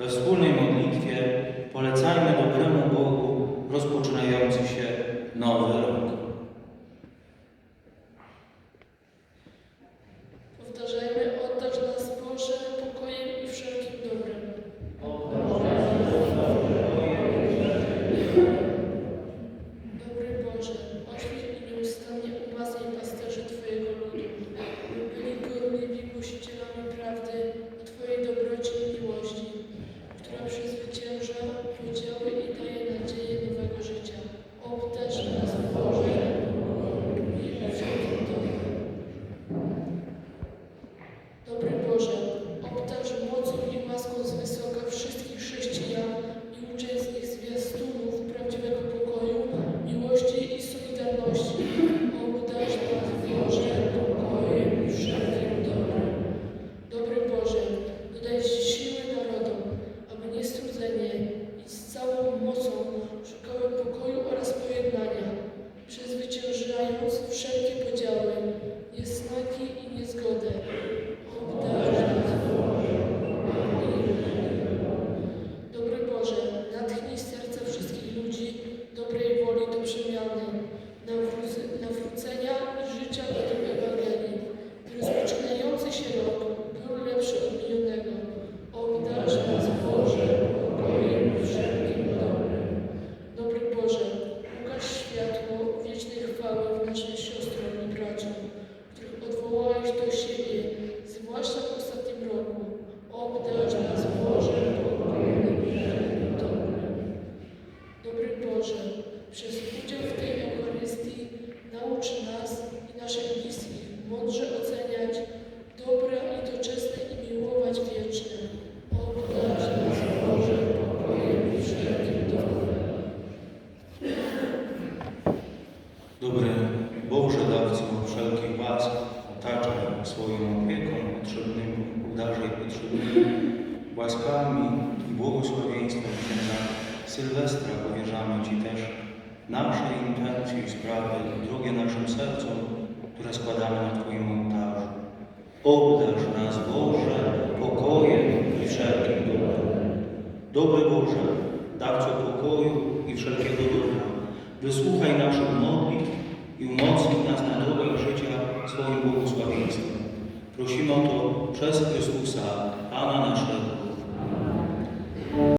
we wspólnej modlitwie polecajmy dobremu Bogu rozpoczynający się nowy rok. Powtarzajmy, oddać nas Boże pokojem i wszelkim dobrem. Dobry Boże, oświeć i nieustannie umacnij pasterzy Twojego ludu, by byli gorliwi głosicielami prawdy o Twojej dobroci i miłości, która przezwycięża podziały i daje nadzieję nowego życia. Obdarz nas Boże i wszelkim dobrem. Dobry Boże, obdarz mocą i łaską z wysoka wszystkich chrześcijan i nich zwiastunów prawdziwego pokoju, miłości i solidarności. Obdarz nas Boże pokojem i wszelkim dobrem. Dobry Boże, dodaj siły narodom, aby niestrudzenie i z całą mocą szukały pokoju oraz pojednania, przezwyciężając wszelkie podziały, niesnaki i niezgodę. Obdarz nas Dobry Boże, natchnij serca wszystkich ludzi dobrej woli do przemiany, nawrócenia, nawrócenia i życia według Ewangelii, by rozpoczynający się rok był lepszy od minionego. Obdarz nas Boże pokojem i wszelkim dobrem. Dobry Boże, ukaż światło wiecznej chwały w naszym siostrom i braciom, których odwołałeś do siebie, zwłaszcza w ostatnim roku. Obdarz nas Boże pokojem i wszelkim dobrem. Dobry Boże, przez udział w tej Eucharystii naucz nas i naszych bliskich mądrze oceniać dobre i doczesne i miłować wieczne. Obdarz nas Boże pokojem i wszelkim dobrem. Dobry Boże dawco wszelkich łask, otaczaj swoją opieką potrzebnymi, udarzaj potrzebnymi łaskami i błogosławieństwem księdza Sylwestra powierzamy Ci też nasze intencje i sprawy, drogie naszym sercom, które składamy na Twoim ołtarzu. Obdarz nas Boże pokojem i wszelkim dobrem. Dobry Boże, dawco pokoju i wszelkiego dobra, wysłuchaj naszych modlitw i umocnij nas na drogach życia swoim błogosławieństwem. Prosimy o to przez Chrystusa, Pana naszego.